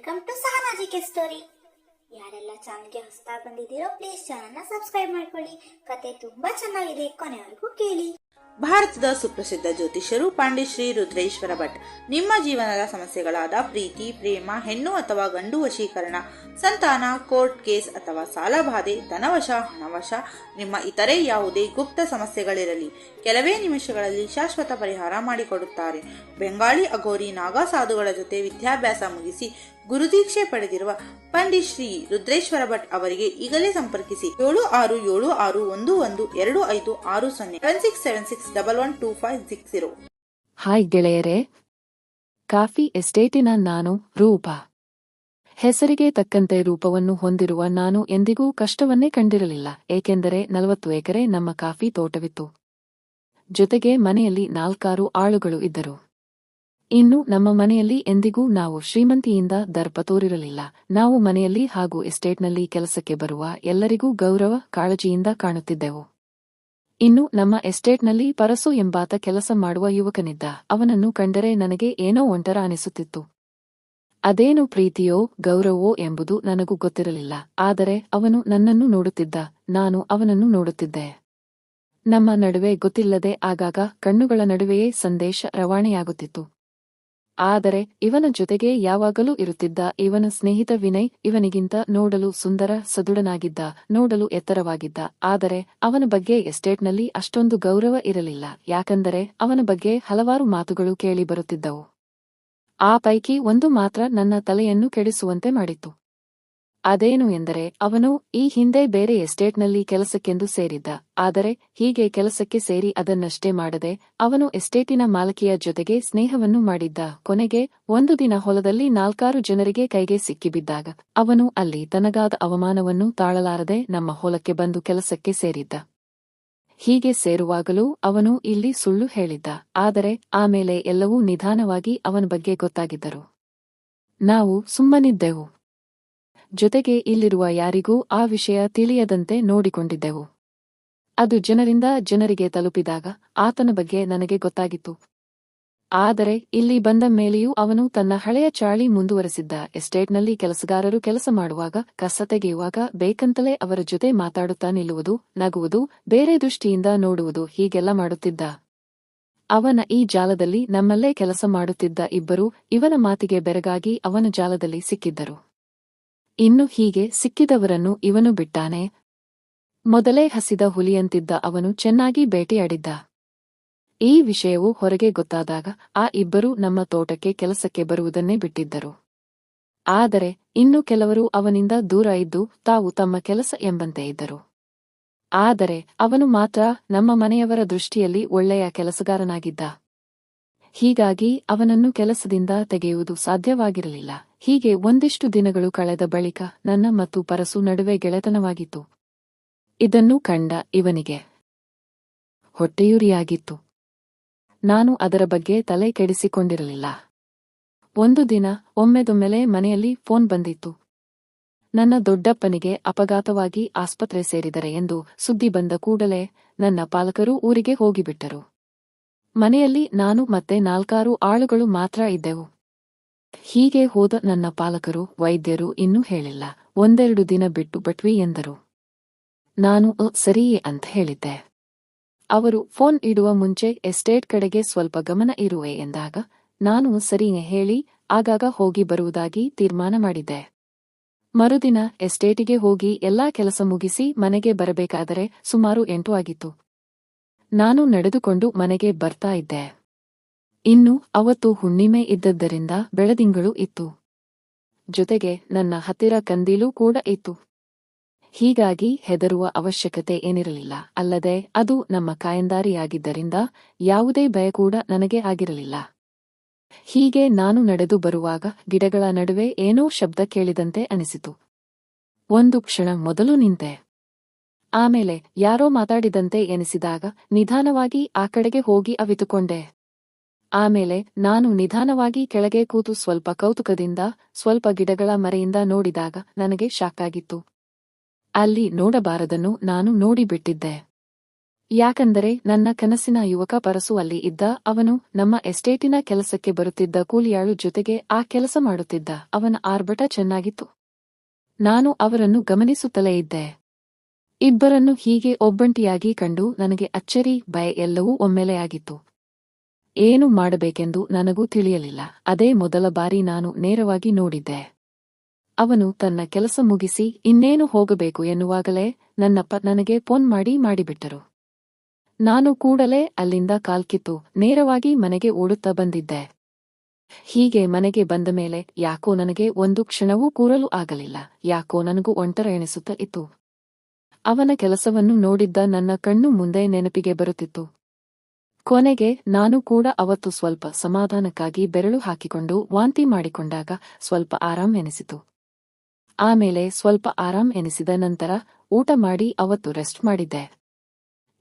Welcome to ಸಹನಾಜಿಕೆ story. ಯಾರೆಲ್ಲ ಚಾನಲ್ಗೆ ಹೊಸದಾಗಿ ಬಂದಿದ್ದೀರೋ, ಪ್ಲೀಸ್ ಚಾನಲ್ನ ಸಬ್ಸ್ಕ್ರೈಬ್ ಮಾಡ್ಕೊಳ್ಳಿ. ಕತೆ ತುಂಬಾ ಚೆನ್ನಾಗಿದೆ, ಕೊನೆವರೆಗೂ ಕೇಳಿ. ಭಾರತದ ಸುಪ್ರಸಿದ್ಧ ಜ್ಯೋತಿಷ್ಯರು ಪಾಂಡಿಶ್ರೀ ರುದ್ರೇಶ್ವರ ಭಟ್. ನಿಮ್ಮ ಜೀವನದ ಸಮಸ್ಯೆಗಳಾದ ಪ್ರೀತಿ, ಪ್ರೇಮ, ಹೆಣ್ಣು ಅಥವಾ ಗಂಡು ವಶೀಕರಣ, ಸಂತಾನ, ಕೋರ್ಟ್ ಕೇಸ್ ಅಥವಾ ಸಾಲಬಾಧೆ ಧನವಶ, ಹಣವಶ, ನಿಮ್ಮ ಇತರೆ ಯಾವುದೇ ಗುಪ್ತ ಸಮಸ್ಯೆಗಳಿರಲಿ. ಕೆಲವೇ ನಿಮಿಷಗಳಲ್ಲಿ ಶಾಶ್ವತ ಪರಿಹಾರ ಮಾಡಿಕೊಡುತ್ತಾರೆ. ಬೆಂಗಾಳಿ ಅಘೋರಿ ನಾಗಾ ಸಾಧುಗಳ ಜೊತೆ ವಿದ್ಯಾಭ್ಯಾಸ ಮುಗಿಸಿ ಗುರುದೀಕ್ಷೆ ಪಡೆದಿರುವ ಪಂಡಿತ್ ಶ್ರೀ ರುದ್ರೇಶ್ವರ ಭಟ್ ಅವರಿಗೆ ಈಗಲೇ ಸಂಪರ್ಕಿಸಿ ಏಳು ಆರು ಏಳು ಆರು ಒಂದು ಒಂದು ಎರಡು ಐದು ಆರು ಸೊನ್ನೆ seven six seven six double one two five six zero hi ಗೆಳೆಯರೇ, ಕಾಫಿ ಎಸ್ಟೇಟಿನ ನಾನು ರೂಪ. ಹೆಸರಿಗೆ ತಕ್ಕಂತೆ ರೂಪವನ್ನು ಹೊಂದಿರುವ ನಾನು ಎಂದಿಗೂ ಕಷ್ಟವನ್ನೇ ಕಂಡಿರಲಿಲ್ಲ, ಏಕೆಂದರೆ ನಲವತ್ತು ಎಕರೆ ನಮ್ಮ ಕಾಫಿ ತೋಟವಿತ್ತು. ಜೊತೆಗೆ ಮನೆಯಲ್ಲಿ ನಾಲ್ಕಾರು ಆಳುಗಳು ಇದ್ದರು. ಇನ್ನು ನಮ್ಮ ಮನೆಯಲ್ಲಿ ಎಂದಿಗೂ ನಾವು ಶ್ರೀಮಂತಿಯಿಂದ ದರ್ಪ ತೋರಿರಲಿಲ್ಲ. ನಾವು ಮನೆಯಲ್ಲಿ ಹಾಗೂ ಎಸ್ಟೇಟ್ನಲ್ಲಿ ಕೆಲಸಕ್ಕೆ ಬರುವ ಎಲ್ಲರಿಗೂ ಗೌರವ, ಕಾಳಜಿಯಿಂದ ಕಾಣುತ್ತಿದ್ದೆವು. ಇನ್ನು ನಮ್ಮ ಎಸ್ಟೇಟ್ನಲ್ಲಿ ಪರಸು ಎಂಬಾತ ಕೆಲಸ ಮಾಡುವ ಯುವಕನಿದ್ದ. ಅವನನ್ನು ಕಂಡರೆ ನನಗೆ ಏನೋ ಒಂಟರ ಅನಿಸುತ್ತಿತ್ತು. ಅದೇನು ಪ್ರೀತಿಯೋ, ಗೌರವೋ ಎಂಬುದು ನನಗೂ ಗೊತ್ತಿರಲಿಲ್ಲ. ಆದರೆ ಅವನು ನನ್ನನ್ನು ನೋಡುತ್ತಿದ್ದ. ನಾನು ಅವನನ್ನು ನೋಡುತ್ತಿದ್ದೆ. ನಮ್ಮ ನಡುವೆ ಗೊತ್ತಿಲ್ಲದೆ ಆಗಾಗ ಕಣ್ಣುಗಳ ನಡುವೆಯೇ ಸಂದೇಶ ರವಾನೆಯಾಗುತ್ತಿತ್ತು. ಆದರೆ ಇವನ ಜೊತೆಗೆ ಯಾವಾಗಲೂ ಇರುತ್ತಿದ್ದ ಇವನ ಸ್ನೇಹಿತ ವಿನಯ್ ಇವನಿಗಿಂತ ನೋಡಲು ಸುಂದರ, ಸದೃಢನಾಗಿದ್ದ, ನೋಡಲು ಎತ್ತರವಾಗಿದ್ದ. ಆದರೆ ಅವನ ಬಗ್ಗೆ ಎಸ್ಟೇಟ್ನಲ್ಲಿ ಅಷ್ಟೊಂದು ಗೌರವ ಇರಲಿಲ್ಲ. ಯಾಕಂದರೆ ಅವನ ಬಗ್ಗೆ ಹಲವಾರು ಮಾತುಗಳು ಕೇಳಿ ಬರುತ್ತಿದ್ದವು. ಆ ಪೈಕಿ ಒಂದು ಮಾತ್ರ ನನ್ನ ತಲೆಯನ್ನು ಕೆಡಿಸುವಂತೆ ಮಾಡಿತ್ತು ಅದೇನು ಎಂದರೆ ಅವನು ಈ ಹಿಂದೆ ಬೇರೆ ಎಸ್ಟೇಟ್ನಲ್ಲಿ ಕೆಲಸಕ್ಕೆಂದು ಸೇರಿದ್ದ, ಆದರೆ ಹೀಗೆ ಕೆಲಸಕ್ಕೆ ಸೇರಿ ಅದನ್ನಷ್ಟೇ ಮಾಡದೆ ಅವನು ಎಸ್ಟೇಟಿನ ಮಾಲಕಿಯ ಜೊತೆಗೆ ಸ್ನೇಹವನ್ನು ಮಾಡಿದ್ದ. ಕೊನೆಗೆ ಒಂದು ದಿನ ಹೊಲದಲ್ಲಿ ನಾಲ್ಕಾರು ಜನರಿಗೆ ಕೈಗೆ ಸಿಕ್ಕಿಬಿದ್ದಾಗ ಅವನು ಅಲ್ಲಿ ತನಗಾದ ಅವಮಾನವನ್ನು ತಾಳಲಾರದೆ ನಮ್ಮ ಹೊಲಕ್ಕೆ ಬಂದು ಕೆಲಸಕ್ಕೆ ಸೇರಿದ್ದ. ಹೀಗೆ ಸೇರುವಾಗಲೂ ಅವನು ಇಲ್ಲಿ ಸುಳ್ಳು ಹೇಳಿದ್ದ, ಆದರೆ ಆಮೇಲೆ ಎಲ್ಲವೂ ನಿಧಾನವಾಗಿ ಅವನ ಬಗ್ಗೆ ಗೊತ್ತಾಗಿದ್ದರು. ನಾವು ಸುಮ್ಮನಿದ್ದೆವು. ಜೊತೆಗೆ ಇಲ್ಲಿರುವ ಯಾರಿಗೂ ಆ ವಿಷಯ ತಿಳಿಯದಂತೆ ನೋಡಿಕೊಂಡಿದ್ದೆವು. ಅದು ಜನರಿಂದ ಜನರಿಗೆ ತಲುಪಿದಾಗ ಆತನ ಬಗ್ಗೆ ನನಗೆ ಗೊತ್ತಾಗಿತ್ತು. ಆದರೆ ಇಲ್ಲಿ ಬಂದ ಮೇಲೆಯೂ ಅವನು ತನ್ನ ಹಳೆಯ ಚಾಳಿ ಮುಂದುವರೆಸಿದ್ದ ಎಸ್ಟೇಟ್ನಲ್ಲಿ ಕೆಲಸಗಾರರು ಕೆಲಸ ಮಾಡುವಾಗ ಕಸ ತೆಗೆಯುವಾಗ ಬೇಕಂತಲೇ ಅವರ ಜೊತೆ ಮಾತಾಡುತ್ತಾ ನಿಲ್ಲುವುದು, ನಗುವುದು, ಬೇರೆ ದೃಷ್ಟಿಯಿಂದ ನೋಡುವುದು ಹೀಗೆಲ್ಲ ಮಾಡುತ್ತಿದ್ದ. ಅವನ ಈ ಜಾಲದಲ್ಲಿ ನಮ್ಮಲ್ಲೇ ಕೆಲಸ ಮಾಡುತ್ತಿದ್ದ ಇಬ್ಬರು ಇವನ ಮಾತಿಗೆ ಬೆರಗಾಗಿ ಅವನ ಜಾಲದಲ್ಲಿ ಸಿಕ್ಕಿದ್ದರು. ಇನ್ನು ಹೀಗೆ ಸಿಕ್ಕಿದವರನ್ನು ಇವನು ಬಿಟ್ಟಾನೆ. ಮೊದಲೇ ಹಸಿದ ಹುಲಿಯಂತಿದ್ದ ಅವನು ಚೆನ್ನಾಗಿ ಬೇಟೆಯಾಡಿದ್ದ. ಈ ವಿಷಯವು ಹೊರಗೆ ಗೊತ್ತಾದಾಗ ಆ ಇಬ್ಬರೂ ನಮ್ಮ ತೋಟಕ್ಕೆ ಕೆಲಸಕ್ಕೆ ಬರುವುದನ್ನೇ ಬಿಟ್ಟಿದ್ದರು. ಆದರೆ ಇನ್ನು ಕೆಲವರು ಅವನಿಂದ ದೂರ ಇದ್ದು ತಾವು ತಮ್ಮ ಕೆಲಸ ಎಂಬಂತೆ ಇದ್ದರು. ಆದರೆ ಅವನು ಮಾತ್ರ ನಮ್ಮ ಮನೆಯವರ ದೃಷ್ಟಿಯಲ್ಲಿ ಒಳ್ಳೆಯ ಕೆಲಸಗಾರನಾಗಿದ್ದ. ಹೀಗಾಗಿ ಅವನನ್ನು ಕೆಲಸದಿಂದ ತೆಗೆಯುವುದು ಸಾಧ್ಯವಾಗಿರಲಿಲ್ಲ. ಹೀಗೆ ಒಂದಿಷ್ಟು ದಿನಗಳು ಕಳೆದ ಬಳಿಕ ನನ್ನ ಮತ್ತು ಪರಸು ನಡುವೆ ಗೆಳೆತನವಾಗಿತ್ತು. ಇದನ್ನು ಕಂಡ ಇವನಿಗೆ ಹೊಟ್ಟೆಯುರಿಯಾಗಿತ್ತು. ನಾನು ಅದರ ಬಗ್ಗೆ ತಲೆ ಕೆಡಿಸಿಕೊಂಡಿರಲಿಲ್ಲ. ಒಂದು ದಿನ ಒಮ್ಮೆದೊಮ್ಮೆಲೆ ಮನೆಯಲ್ಲಿ ಫೋನ್ ಬಂದಿತ್ತು. ನನ್ನ ದೊಡ್ಡಪ್ಪನಿಗೆ ಅಪಘಾತವಾಗಿ ಆಸ್ಪತ್ರೆ ಸೇರಿದರೆ ಎಂದು ಸುದ್ದಿ ಬಂದ ಕೂಡಲೇ ನನ್ನ ಪಾಲಕರು ಊರಿಗೆ ಹೋಗಿಬಿಟ್ಟರು. ಮನೆಯಲ್ಲಿ ನಾನು ಮತ್ತೆ ನಾಲ್ಕಾರು ಆಳುಗಳು ಮಾತ್ರ ಇದ್ದೆವು. ಹೀಗೆ ಹೋದ ನನ್ನ ಪಾಲಕರು, ವೈದ್ಯರು ಇನ್ನೂ ಹೇಳಿಲ್ಲ. ಒಂದೆರಡು ದಿನ ಬಿಟ್ಟು ಬಟ್ವಿ ಎಂದರು. ನಾನು ಸರಿಯೇ ಅಂತ ಹೇಳಿದ್ದೆ. ಅವರು, ಫೋನ್ ಇಡುವ ಮುಂಚೆ ಎಸ್ಟೇಟ್ ಕಡೆಗೆ ಸ್ವಲ್ಪ ಗಮನ ಇರುವೆ ಎಂದಾಗ, ನಾನು, ಸರಿಯೇ ಹೇಳಿ ಆಗಾಗ ಹೋಗಿ ಬರುವುದಾಗಿ ತೀರ್ಮಾನ ಮಾಡಿದ್ದೆ. ಮರುದಿನ ಎಸ್ಟೇಟಿಗೆ ಹೋಗಿ ಎಲ್ಲಾ ಕೆಲಸ ಮುಗಿಸಿ ಮನೆಗೆ ಬರಬೇಕಾದರೆ ಸುಮಾರು ಎಂಟು ಆಗಿತ್ತು. ನಾನು ನಡೆದುಕೊಂಡು ಮನೆಗೆ ಬರ್ತಾ ಇದ್ದೆ. ಇನ್ನು ಅವತ್ತು ಹುಣ್ಣಿಮೆ ಇದ್ದದ್ದರಿಂದ ಬೆಳದಿಂಗಳು ಇತ್ತು. ಜೊತೆಗೆ ನನ್ನ ಹತ್ತಿರ ಕಂದೀಲೂ ಕೂಡ ಇತ್ತು. ಹೀಗಾಗಿ ಹೆದರುವ ಅವಶ್ಯಕತೆ ಏನಿರಲಿಲ್ಲ, ಅಲ್ಲದೆ ಅದು ನಮ್ಮ ಕಾಯಂದಾರಿಯಾಗಿದ್ದರಿಂದ ಯಾವುದೇ ಭಯ ಕೂಡ ನನಗೆ ಆಗಿರಲಿಲ್ಲ. ಹೀಗೆ ನಾನು ನಡೆದು ಬರುವಾಗ ಗಿಡಗಳ ನಡುವೆ ಏನೋ ಶಬ್ದ ಕೇಳಿದಂತೆ ಅನಿಸಿತು. ಒಂದು ಕ್ಷಣ ಮೊದಲು ನಿಂತೆ. ಆಮೇಲೆ ಯಾರೋ ಮಾತಾಡಿದಂತೆ ಎನಿಸಿದಾಗ ನಿಧಾನವಾಗಿ ಆ ಕಡೆಗೆ ಹೋಗಿ ಅವಿತುಕೊಂಡೆ. ಆಮೇಲೆ ನಾನು ನಿಧಾನವಾಗಿ ಕೆಳಗೆ ಕೂತು ಸ್ವಲ್ಪ ಕೌತುಕದಿಂದ, ಸ್ವಲ್ಪ ಗಿಡಗಳ ಮರೆಯಿಂದ ನೋಡಿದಾಗ ನನಗೆ ಶಾಕಾಗಿತ್ತು ಅಲ್ಲಿ ನೋಡಬಾರದನ್ನು ನಾನು ನೋಡಿಬಿಟ್ಟಿದ್ದೆ ಯಾಕಂದರೆ ನನ್ನ ಕನಸಿನ ಯುವಕ ಪರಸು ಅಲ್ಲಿ ಇದ್ದ ಅವನು ನಮ್ಮ ಎಸ್ಟೇಟಿನ ಕೆಲಸಕ್ಕೆ ಬರುತ್ತಿದ್ದ ಕೂಲಿಯಾಳು ಜೊತೆಗೆ ಆ ಕೆಲಸ ಮಾಡುತ್ತಿದ್ದ ಅವನ ಆರ್ಭಟ ಚೆನ್ನಾಗಿತ್ತು. ನಾನು ಅವರನ್ನು ಗಮನಿಸುತ್ತಲೇ ಇದ್ದೆ. ಇಬ್ಬರನ್ನು ಹೀಗೆ ಒಬ್ಬಂಟಿಯಾಗಿ ಕಂಡು ನನಗೆ ಅಚ್ಚರಿ, ಭಯ ಎಲ್ಲವೂ ಒಮ್ಮೆಲೆಯಾಗಿತ್ತು ಏನು ಮಾಡಬೇಕೆಂದು ನನಗೂ ತಿಳಿಯಲಿಲ್ಲ. ಅದೇ ಮೊದಲ ಬಾರಿ ನಾನು ನೇರವಾಗಿ ನೋಡಿದ್ದೆ. ಅವನು ತನ್ನ ಕೆಲಸ ಮುಗಿಸಿ, ಇನ್ನೇನು ಹೋಗಬೇಕು ಎನ್ನುವಾಗಲೇ ನನ್ನಪ್ಪ ನನಗೆ ಫೋನ್ ಮಾಡಿ ಮಾಡಿಬಿಟ್ಟರು. ನಾನು ಕೂಡಲೇ ಅಲ್ಲಿಂದ ಕಾಲ್ಕಿತ್ತು ನೇರವಾಗಿ ಮನೆಗೆ ಓಡುತ್ತಾ ಬಂದಿದ್ದೆ. ಹೀಗೆ ಮನೆಗೆ ಬಂದ ಮೇಲೆ ಯಾಕೋ ನನಗೆ ಒಂದು ಕ್ಷಣವೂ ಕೂರಲು ಆಗಲಿಲ್ಲ. ಯಾಕೋ ನನಗೂ ಒಂಟರ ಎಣಿಸುತ್ತಾ ಇತ್ತು. ಅವನ ಕೆಲಸವನ್ನು ನೋಡಿದ್ದ ನನ್ನ ಕಣ್ಣು ಮುಂದೆ ನೆನಪಿಗೆ ಬರುತ್ತಿತ್ತು. ಕೊನೆಗೆ ನಾನು ಕೂಡ ಅವತ್ತು ಸ್ವಲ್ಪ ಸಮಾಧಾನಕ್ಕಾಗಿ ಬೆರಳು ಹಾಕಿಕೊಂಡು ವಾಂತಿ ಮಾಡಿಕೊಂಡಾಗ ಸ್ವಲ್ಪ ಆರಾಮ್ ಎನಿಸಿತು. ಆಮೇಲೆ ಸ್ವಲ್ಪ ಆರಾಮ್ ಎನಿಸಿದ ನಂತರ ಊಟ ಮಾಡಿ ಅವತ್ತು ರೆಸ್ಟ್ ಮಾಡಿದ್ದೆ.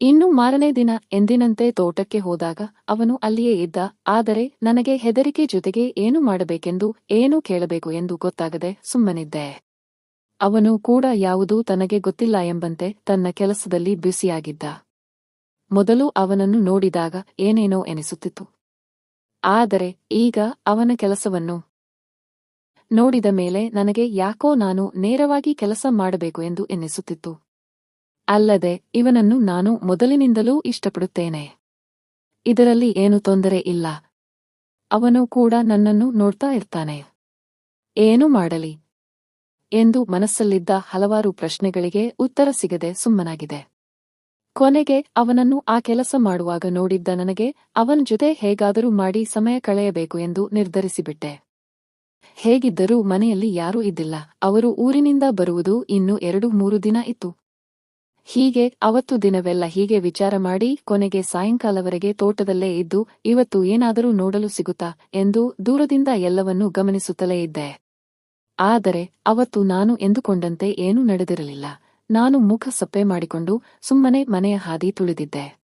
ಇನ್ನು ಮಾರನೇ ದಿನ ಎಂದಿನಂತೆ ತೋಟಕ್ಕೆ ಹೋದಾಗ ಅವನು ಅಲ್ಲಿಯೇ ಇದ್ದ, ಆದರೆ ನನಗೆ ಹೆದರಿಕೆ ಜೊತೆಗೆ ಏನು ಮಾಡಬೇಕೆಂದು, ಏನು ಕೇಳಬೇಕು ಎಂದು ಗೊತ್ತಾಗದೆ ಸುಮ್ಮನಿದ್ದೆ. ಅವನು ಕೂಡ ಯಾವುದೂ ತನಗೆ ಗೊತ್ತಿಲ್ಲ ಎಂಬಂತೆ ತನ್ನ ಕೆಲಸದಲ್ಲಿ ಬ್ಯುಸಿಯಾಗಿದ್ದ. ಮೊದಲು ಅವನನ್ನು ನೋಡಿದಾಗ ಏನೇನೋ ಎನಿಸುತ್ತಿತ್ತು. ಆದರೆ ಈಗ ಅವನ ಕೆಲಸವನ್ನು ನೋಡಿದ ಮೇಲೆ ನನಗೆ ಯಾಕೋ ನಾನು ನೇರವಾಗಿ ಕೆಲಸ ಮಾಡಬೇಕು ಎಂದು ಎನ್ನಿಸುತ್ತಿತ್ತು. ಅಲ್ಲದೆ ಇವನನ್ನು ನಾನು ಮೊದಲಿನಿಂದಲೂ ಇಷ್ಟಪಡುತ್ತೇನೆ. ಇದರಲ್ಲಿ ಏನು ತೊಂದರೆ ಇಲ್ಲ. ಅವನು ಕೂಡ ನನ್ನನ್ನು ನೋಡ್ತಾ ಇರ್ತಾನೆ. ಏನು ಮಾಡಲಿ. ಎಂದು ಮನಸ್ಸಲ್ಲಿದ್ದ ಹಲವಾರು ಪ್ರಶ್ನೆಗಳಿಗೆ ಉತ್ತರ ಸಿಗದೆ ಸುಮ್ಮನಾಗಿದೆ. ಕೊನೆಗೆ ಅವನನ್ನು ಆ ಕೆಲಸ ಮಾಡುವಾಗ ನೋಡಿದ್ದ ನನಗೆ, ಅವನ ಜೊತೆ ಹೇಗಾದರೂ ಮಾಡಿ ಸಮಯ ಕಳೆಯಬೇಕು ಎಂದು ನಿರ್ಧರಿಸಿಬಿಟ್ಟೆ. ಹೇಗಿದ್ದರೂ ಮನೆಯಲ್ಲಿ ಯಾರೂ ಇದ್ದಿಲ್ಲ, ಅವರು ಊರಿನಿಂದ ಬರುವುದು ಇನ್ನು ಎರಡು ಮೂರು ದಿನ ಇತ್ತು. ಹೀಗೆ ಅವತ್ತು ದಿನವೆಲ್ಲ ಹೀಗೆ ವಿಚಾರ ಮಾಡಿ ಕೊನೆಗೆ ಸಾಯಂಕಾಲವರೆಗೆ ತೋಟದಲ್ಲೇ ಇದ್ದು, ಇವತ್ತು ಏನಾದರೂ ನೋಡಲು ಸಿಗುತ್ತಾ ಎಂದು ದೂರದಿಂದ ಎಲ್ಲವನ್ನೂ ಗಮನಿಸುತ್ತಲೇ ಇದ್ದೆ. ಆದರೆ ಅವತ್ತು ನಾನು ಎಂದುಕೊಂಡಂತೆ ಏನೂ ನಡೆದಿರಲಿಲ್ಲ. ನಾನು ಮುಖ ಸಪ್ಪೆ ಮಾಡಿಕೊಂಡು ಸುಮ್ಮನೆ ಮನೆಯ ಹಾದಿ ತುಳಿದಿದ್ದೆ.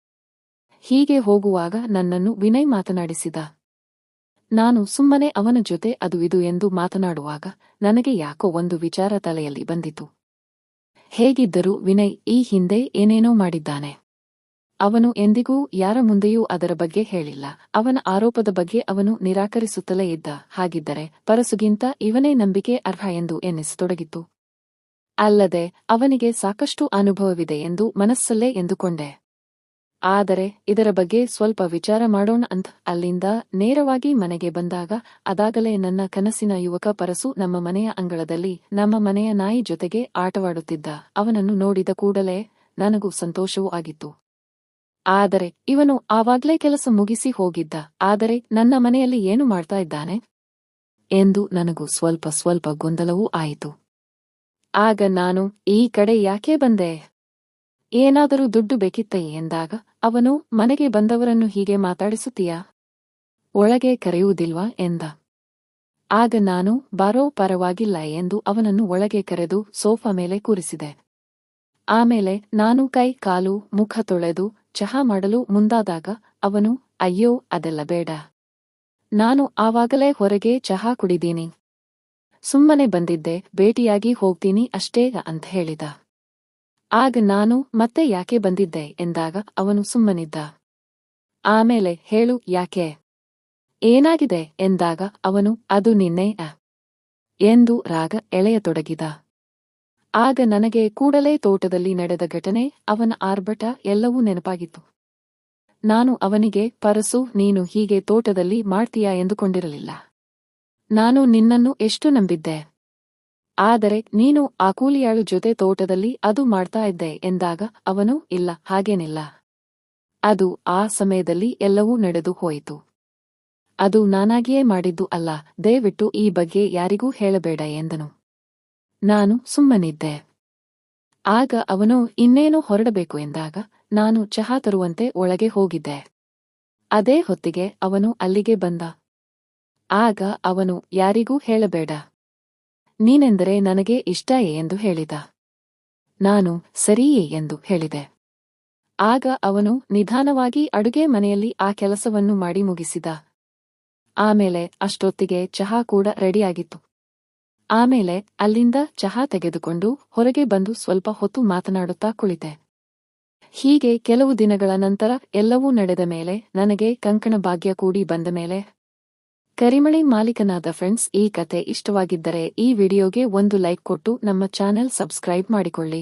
ಹೀಗೆ ಹೋಗುವಾಗ ನನ್ನನ್ನು ವಿನಯ್ ಮಾತನಾಡಿಸಿದ. ನಾನು ಸುಮ್ಮನೆ ಅವನ ಜೊತೆ ಅದು ಇದು ಎಂದು ಮಾತನಾಡುವಾಗ ನನಗೆ ಯಾಕೋ ಒಂದು ವಿಚಾರ ತಲೆಯಲ್ಲಿ ಬಂದಿತು. ಹೇಗಿದ್ದರೂ ವಿನಯ್ ಈ ಹಿಂದೆ ಏನೇನೋ ಮಾಡಿದ್ದಾನೆ. ಅವನು ಎಂದಿಗೂ ಯಾರ ಮುಂದೆಯೂ ಅದರ ಬಗ್ಗೆ ಹೇಳಿಲ್ಲ. ಅವನ ಆರೋಪದ ಬಗ್ಗೆ ಅವನು ನಿರಾಕರಿಸುತ್ತಲೇ ಇದ್ದ. ಹಾಗಿದ್ದರೆ ಪರಸುಗಿಂತ ಇವನೇ ನಂಬಿಕೆ ಅರ್ಹ ಎಂದು ಎನ್ನಿಸತೊಡಗಿತು. ಅಲ್ಲದೆ ಅವನಿಗೆ ಸಾಕಷ್ಟು ಅನುಭವವಿದೆ ಎಂದು ಮನಸ್ಸಲ್ಲೇ ಎಂದುಕೊಂಡೆ. ಆದರೆ ಇದರ ಬಗ್ಗೆ ಸ್ವಲ್ಪ ವಿಚಾರ ಮಾಡೋಣ ಅಂತ ಅಲ್ಲಿಂದ ನೇರವಾಗಿ ಮನೆಗೆ ಬಂದಾಗ ಅದಾಗಲೇ ನನ್ನ ಕನಸಿನ ಯುವಕ ಪರಸು ನಮ್ಮ ಮನೆಯ ಅಂಗಳದಲ್ಲಿ ನಮ್ಮ ಮನೆಯ ನಾಯಿ ಜೊತೆಗೆ ಆಟವಾಡುತ್ತಿದ್ದ. ಅವನನ್ನು ನೋಡಿದ ಕೂಡಲೇ ನನಗೂ ಸಂತೋಷವೂ ಆಗಿತ್ತು. ಆದರೆ ಇವನು ಆವಾಗ್ಲೇ ಕೆಲಸ ಮುಗಿಸಿ ಹೋಗಿದ್ದ. ಆದರೆ ನನ್ನ ಮನೆಯಲ್ಲಿ ಏನು ಮಾಡ್ತಾ ಇದ್ದಾನೆ? ಎಂದು ನನಗೂ ಸ್ವಲ್ಪ ಸ್ವಲ್ಪ ಗೊಂದಲವೂ ಆಯಿತು. ಆಗ ನಾನು, ಈ ಕಡೆ ಯಾಕೆ ಬಂದೆ? ಏನಾದರೂ ದುಡ್ಡು ಬೇಕಿತ್ತೇ ಎಂದಾಗ, ಅವನು, ಮನೆಗೆ ಬಂದವರನ್ನು ಹೀಗೆ ಮಾತಾಡಿಸುತ್ತೀಯಾ? ಒಳಗೆ ಕರೆಯುವುದಿಲ್ವಾ ಎಂದ. ಆಗ ನಾನು, ಬಾರೋ ಪರವಾಗಿಲ್ಲ ಎಂದು ಅವನನ್ನು ಒಳಗೆ ಕರೆದು ಸೋಫಾ ಮೇಲೆ ಕೂರಿಸಿದೆ. ಆಮೇಲೆ ನಾನು ಕೈ, ಕಾಲು, ಮುಖ ತೊಳೆದು ಚಹಾ ಮಾಡಲು ಮುಂದಾದಾಗ ಅವನು, ಅಯ್ಯೋ, ಅದೆಲ್ಲ ಬೇಡ. ನಾನು ಆವಾಗಲೇ ಹೊರಗೆ ಚಹಾ ಕುಡಿದೀನಿ. ಸುಮ್ಮನೆ ಬಂದಿದ್ದೆ, ಭೇಟಿಯಾಗಿ ಹೋಗ್ತೀನಿ ಅಷ್ಟೇ ಅಂತ ಹೇಳಿದ. ಆಗ ನಾನು, ಮತ್ತೆ ಯಾಕೆ ಬಂದಿದ್ದೆ ಎಂದಾಗ ಅವನು ಸುಮ್ಮನಿದ್ದ. ಆಮೇಲೆ ಹೇಳು, ಯಾಕೆ? ಏನಾಗಿದೆ? ಎಂದಾಗ ಅವನು, ಅದು ನಿನ್ನೆ ಎಂದು ರಾಗ ಎಳೆಯತೊಡಗಿದ. ಆಗ ನನಗೆ ಕೂಡಲೇ ತೋಟದಲ್ಲಿ ನಡೆದ ಘಟನೆ, ಅವನ ಆರ್ಭಟ ಎಲ್ಲವೂ ನೆನಪಾಗಿತ್ತು. ನಾನು ಅವನಿಗೆ, ಪರಸು, ನೀನು ಹೀಗೆ ತೋಟದಲ್ಲಿ ಮಾಡ್ತೀಯಾ ಎಂದುಕೊಂಡಿರಲಿಲ್ಲ. ನಾನು ನಿನ್ನನ್ನು ಎಷ್ಟು ನಂಬಿದ್ದೆ? ಆದರೆ ನೀನು ಆ ಕೂಲಿಯಾಳು ಜೊತೆ ತೋಟದಲ್ಲಿ ಅದು ಮಾಡ್ತಾ ಇದ್ದೆ ಎಂದಾಗ ಅವನು, ಇಲ್ಲ, ಹಾಗೇನಿಲ್ಲ. ಅದು ಆ ಸಮಯದಲ್ಲಿ ಎಲ್ಲವೂ ನಡೆದು ಹೋಯಿತು. ಅದು ನಾನಾಗಿಯೇ ಮಾಡಿದ್ದು ಅಲ್ಲ, ದಯವಿಟ್ಟು ಈ ಬಗ್ಗೆ ಯಾರಿಗೂ ಹೇಳಬೇಡ ಎಂದನು. ನಾನು ಸುಮ್ಮನಿದ್ದೆ. ಆಗ ಅವನು, ಇನ್ನೇನು ಹೊರಡಬೇಕು? ಎಂದಾಗ, ನಾನು ಚಹಾ ತರುವಂತೆ ಒಳಗೆ ಹೋಗಿದ್ದೆ. ಅದೇ ಹೊತ್ತಿಗೆ ಅವನು ಅಲ್ಲಿಗೆ ಬಂದ. ಆಗ ಅವನು, ಯಾರಿಗೂ ಹೇಳಬೇಡ. ನೀನೆಂದರೆ ನನಗೆ ಇಷ್ಟಯೇ ಎಂದು ಹೇಳಿದ. ನಾನು ಸರಿಯೇ ಎಂದು ಹೇಳಿದೆ. ಆಗ ಅವನು ನಿಧಾನವಾಗಿ ಅಡುಗೆ ಮನೆಯಲ್ಲಿ ಆ ಕೆಲಸವನ್ನು ಮಾಡಿ ಮುಗಿಸಿದ. ಆಮೇಲೆ ಅಷ್ಟೊತ್ತಿಗೆ ಚಹಾ ಕೂಡ ರೆಡಿಯಾಗಿತ್ತು. ಆಮೇಲೆ ಅಲ್ಲಿಂದ ಚಹಾ ತೆಗೆದುಕೊಂಡು ಹೊರಗೆ ಬಂದು ಸ್ವಲ್ಪ ಹೊತ್ತು ಮಾತನಾಡುತ್ತಾ ಕುಳಿತೆ. ಹೀಗೆ ಕೆಲವು ದಿನಗಳ ನಂತರ ಎಲ್ಲವೂ ನಡೆದ ಮೇಲೆ ನನಗೆ ಕಂಕಣ ಭಾಗ್ಯ ಕೂಡಿ ಬಂದ ಮೇಲೆ, ಕರಿಮಳಿ ಮಾಲೀಕನಾದ ಫ್ರೆಂಡ್ಸ್, ಈ ಕತೆ ಇಷ್ಟವಾಗಿದ್ದರೆ ಈ ವಿಡಿಯೋಗೆ ಒಂದು ಲೈಕ್ ಕೊಟ್ಟು ನಮ್ಮ ಚಾನೆಲ್ ಸಬ್ಸ್ಕ್ರೈಬ್ ಮಾಡಿಕೊಳ್ಳಿ.